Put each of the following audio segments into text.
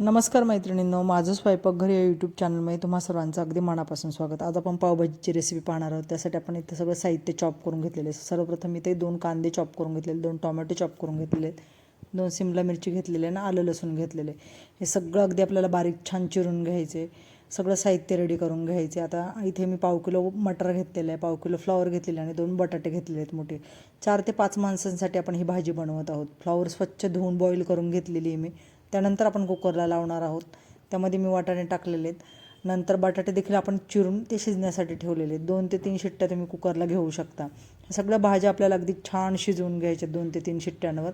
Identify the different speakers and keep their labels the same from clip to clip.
Speaker 1: नमस्कार मैत्रिणींनो माझं स्वयंपाकघर या यूट्यूब चॅनलमध्ये तुम्हा सर्वांचं अगदी मनापासून स्वागत. आज आपण पावभाजीची रेसिपी पाहणार आहोत. त्यासाठी आपण इथं सगळं साहित्य चॉप करून घेतलेले आहे. सर्वप्रथम इथे दोन कांदे चॉप करून घेतलेले दोन टोमॅटो चॉप करून घेतलेले आहेत दोन सिमला मिरची घेतलेली आहे आणि आलं लसूण घेतलेले. हे सगळं अगदी आपल्याला बारीक छान चिरून घ्यायचे. सगळं साहित्य रेडी करून घ्यायचे. आता इथे मी पाव किलो मटर घेतलेलं आहे. पाव किलो फ्लॉवर घेतलेले आणि दोन बटाटे घेतलेले आहेत मोठे. चार ते पाच माणसांसाठी आपण ही भाजी बनवत आहोत. फ्लॉवर स्वच्छ धुवून बॉईल करून घेतलेली आहे मी. त्यानंतर आपण कुकरला लावणार आहोत. त्यामध्ये मी वाटाणे टाकलेले आहेत. नंतर बटाटे देखील आपण चिरून ते शिजण्यासाठी ठेवलेले आहेत. दोन ते तीन शिट्ट्या तुम्ही कुकरला घेऊ शकता. सगळ्या भाज्या आपल्याला अगदी छान शिजवून घ्यायच्या दोन ते तीन शिट्ट्यांवर.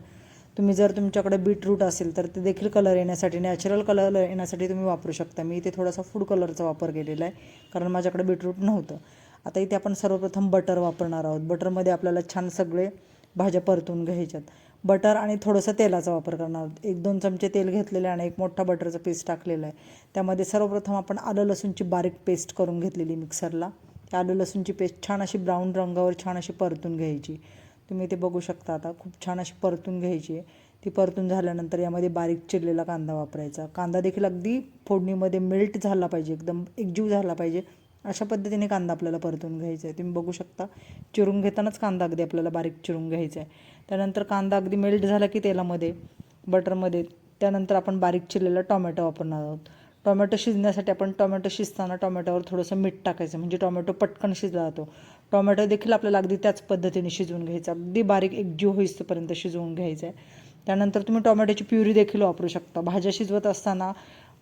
Speaker 1: तुम्ही जर तुमच्याकडे बीटरूट असेल तर ते देखील कलर येण्यासाठी नॅचरल कलर येण्यासाठी तुम्ही वापरू शकता. मी इथे थोडासा फूड कलरचा वापर केलेला आहे कारण माझ्याकडे बीटरूट नव्हतं. आता इथे आपण सर्वप्रथम बटर वापरणार आहोत. बटरमध्ये आपल्याला छान सगळे भाज्या परतून घ्यायच्यात. बटर आणि थोडंसं तेलाचा वापर करणार. एक दोन चमचे तेल घेतलेले आणि एक मोठा बटरचा पेस्ट टाकलेला आहे. त्यामध्ये सर्वप्रथम आपण आलं लसूणची बारीक पेस्ट करून घेतलेली मिक्सरला त्या आलं लसूणची पेस्ट छान अशी ब्राऊन रंगावर छान अशी परतून घ्यायची. तुम्ही ते बघू शकता आता खूप छान अशी परतून घ्यायची आहे. ती परतून झाल्यानंतर यामध्ये बारीक चिरलेला कांदा वापरायचा. कांदा देखील अगदी फोडणीमध्ये मेल्ट झाला पाहिजे एकदम एकजीव झाला पाहिजे. अशा पद्धतीने कांदा आपल्याला परतून घ्यायचा आहे. तुम्ही बघू शकता चिरून घेतानाच कांदा अगदी आपल्याला बारीक चिरून घ्यायचा आहे. त्यानंतर कांदा अगदी मेल्ट झाला की तेलामध्ये बटरमध्ये. त्यानंतर आपण बारीक चिरलेला टोमॅटो वापरणार आहोत. टोमॅटो शिजण्यासाठी आपण टोमॅटो शिजताना टोमॅटोवर थोडंसं मीठ टाकायचं म्हणजे टोमॅटो पटकन शिजला जातो. टोमॅटो देखील आपल्याला अगदी त्याच पद्धतीने शिजवून घ्यायचा. अगदी बारीक एकजीव होईस्तपर्यंत शिजवून घ्यायचं आहे त्यानंतर तुम्ही टोमॅटोची प्युरी देखील वापरू शकता. भाज्या शिजवत असताना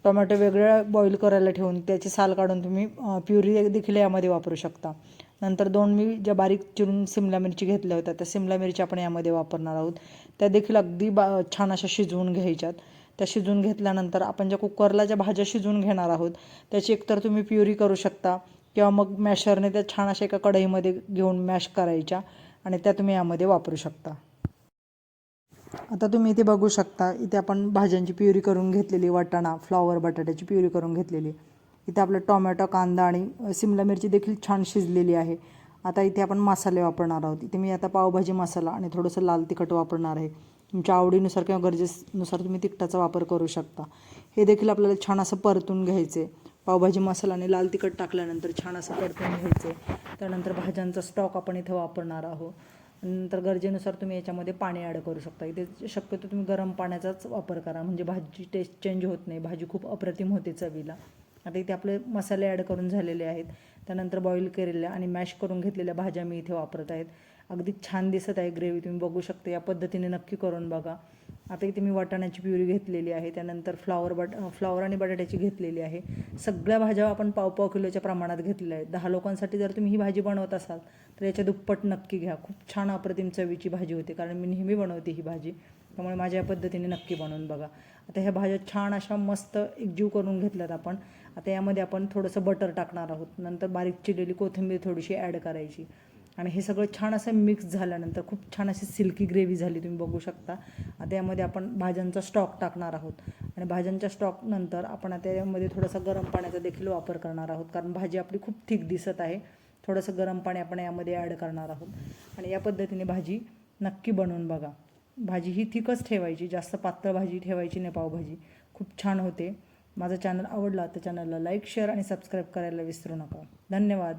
Speaker 1: टोमॅटो वेगळ्या बॉईल करायला ठेवून त्याची साल काढून तुम्ही प्युरी देखील यामध्ये वापरू शकता. नंतर दोन मी ज्या बारीक चिरून सिमला मिरची घेतल्या होत्या त्या सिमला मिरची आपण यामध्ये वापरणार आहोत. त्या देखील अगदी बा छान अशा शिजवून घ्यायच्यात. त्या शिजवून घेतल्यानंतर आपण ज्या कुकरला ज्या भाज्या शिजवून घेणार आहोत त्याची एकतर तुम्ही प्युरी करू शकता किंवा मग मॅशरने त्या छान अशा एका कढईमध्ये घेऊन मॅश करायच्या आणि त्या तुम्ही यामध्ये वापरू शकता. आता तुम्ही इथे बघू शकता इथे आपण भाज्यांची प्युरी करून घेतलेली वाटाणा फ्लॉवर बटाट्याची प्युरी करून घेतलेली. इथे आपलं टोमॅटो कांदा आणि सिमला मिरची देखील छान शिजलेली आहे. आता इथे आपण मसाले वापरणार आहोत. इथे मी आता पावभाजी मसाला आणि थोडंसं लाल तिखट वापरणार आहे. तुमच्या आवडीनुसार किंवा गरजेनुसार तुम्ही तिखटाचा वापर करू शकता. हे देखील आपल्याला छान असं परतून घ्यायचे पावभाजी मसाला आणि लाल तिखट टाकल्यानंतर छान असं परतून घ्यायचे त्यानंतर भाज्यांचा स्टॉक आपण इथे वापरणार आहोत. नंतर गरजेनुसार तुम्ही याच्यामध्ये पाणी ॲड करू शकता. इथे शक्यतो तुम्ही गरम पाण्याचाच वापर करा. म्हणजे भाजी टेस्ट चेंज होत नाही. भाजी खूप अप्रतिम होते चवीला. आता इथे आपले मसाले ॲड करून झालेले आहेत. त्यानंतर बॉईल केलेल्या आणि मॅश करून घेतलेल्या भाज्या मी इथे वापरत आहेत. अगदी छान दिसत आहे ग्रेव्ही तुम्ही बघू शकता या पद्धतीने नक्की करून बघा. आता इथे मी वाटाण्याची प्युरी घेतलेली आहे त्यानंतर फ्लावर बट फ्लावर आणि बटाट्याची घेतलेली आहे. सगळ्या भाज्या आपण पाव पाव किलोच्या प्रमाणात घेतलेल्या आहेत. दहा लोकांसाठी जर तुम्ही ही भाजी बनवत असाल तर याच्या दुप्पट नक्की घ्या. खूप छान अप्रतिम चवीची भाजी होते कारण मी नेहमी बनवते ही भाजी. त्यामुळे माझ्या या पद्धतीने नक्की बनवून बघा. आता ह्या भाज्या छान अशा मस्त एकजीव करून घेतल्यात आपण. आता यामध्ये आपण थोडंसं बटर टाकणार आहोत. नंतर बारीक चिरलेली कोथिंबीर थोडीशी ॲड करायची. आणि हे सगळं छान असं मिक्स झाल्यानंतर खूप छान अशी सिल्की ग्रेव्ही झाली तुम्ही बघू शकता. आता यामध्ये आपण भाज्यांचा स्टॉक टाकणार आहोत. आणि भाज्यांच्या स्टॉक नंतर आपण आता यामध्ये थोडासा गरम पाण्याचा देखील वापर करणार आहोत. कारण भाजी आपली खूप थिक दिसत आहे. थोडंसं गरम पाणी आपण यामध्ये ॲड करणार आहोत. आणि या पद्धतीने भाजी नक्की बनवून बघा. भाजी ही थिकच ठेवायची. जास्त पातळ भाजी ठेवायची नाही पावभाजी. खूप छान होते. माझा चॅनल आवडला तर चॅनलला लाईक शेअर आणि सबस्क्राईब करायला विसरू नका. धन्यवाद.